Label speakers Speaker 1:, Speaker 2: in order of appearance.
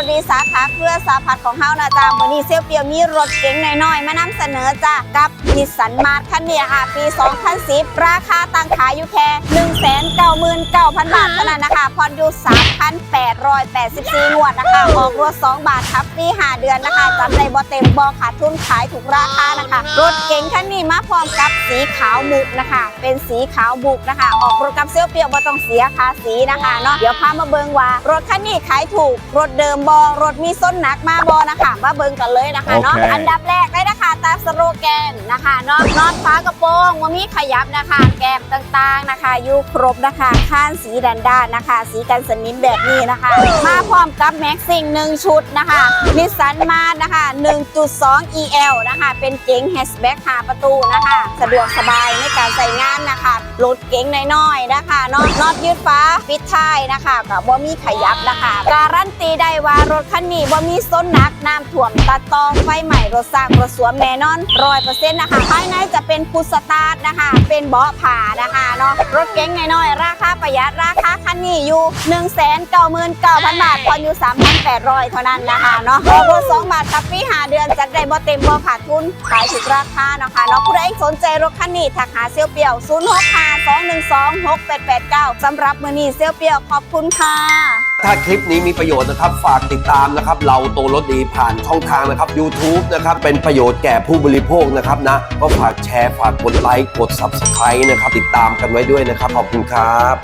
Speaker 1: จ้าที่โตรดีสาขาเครือสาพัดของเฮานะจ้ามื้อนี้เซียวเปียวมีรถเก๋งน้อยๆ มานำเสนอจ้ากับนิสันมาร์คันนี้ค่ะ ปี 2010 ราคาตั้งขายอยู่แค่ 199,000 บาทเท่านั้นนะคะผ่อนอยู่ 3,884งวดนะคะ ออกรถ 2 บาทครับฟรี5เดือนนะคะจำได้บ่เต็มบ่ขาดทุนขายถูกราคานะคะ รถเก๋งคันนี้มาพร้อมกับสีขาวมุกนะคะ เป็นสีขาวบุกนะคะ ออกรถกับเซียวเปียวบ่ต้องเสียภาษีนะคะเนาะเดี๋ยวพามาเบิงว่ารถคันนี้ขายถูกรถเดิมบอรถมีส้นหนักมาบอนะคะมาเบิงกันเลยนะคะเนาะ
Speaker 2: โอเค
Speaker 1: อันดับแรกเลยนะคะตามสโลแกนนะคะเนาะน็อตฟ้ากระโปรงว่ามีขยับนะคะ แก้มต่างๆนะคะอยู่ครบนะคะ ข้านสีดันด้านนะคะ สีกันสนิมแบบนี้นะคะ มาพร้อมกับแม็กซิ่งหนึ่งชุดนะคะนิสสันมานะคะ 1.2 EL นะคะ เป็นเก๋งแฮชแบ็กหาประตูนะคะ สะดวกสบายในการใส่งานนะคะรถเก๋งน้อยๆนะคะเนาะน็อตยืดฟ้าปิดท้ายนะคะกับบ่มีขยับนะคะ การันตีได้ว่ารถคันนี้บ่มีส้นหนักน้ำท่วมตัดตองไฟใหม่รถสร้างรถสวมแน่นอนร้อยเปอร์เซ็นต์นะคะภายในจะเป็นพุสตาร์ทนะคะ เป็นเบาะผ่านะคะเนาะรถเก๋งน้อยๆราคาประหยัดราคาคันนี้อยู่ 1 9 9 0 0 0 บาทผ่อนอยู่ 3,800 เท่านั้นนะคะเนาะออกรถ2บาทครับฟรี5เดือนจัดได้บ่เต็มบ่ขาดทุนขายถูกราคาเนาะคะเนาะผู้ใดสนใจรถคันนี้ทักหาเซียวเปียว0652126889สำหรับมือนี้เซียวเปียวขอบคุณค่ะ
Speaker 3: ถ้าคลิปนี้มีประโยชน์นะครับ ฝากติดตามนะครับ เราโตรถดีผ่านช่องทางนะครับ YouTube นะครับ เป็นประโยชน์แก่ผู้บริโภคนะครับนะ ก็ฝากแชร์ ฝากกดไลค์ กด Subscribe นะครับ ติดตามกันไว้ด้วยนะครับ ขอบคุณครับ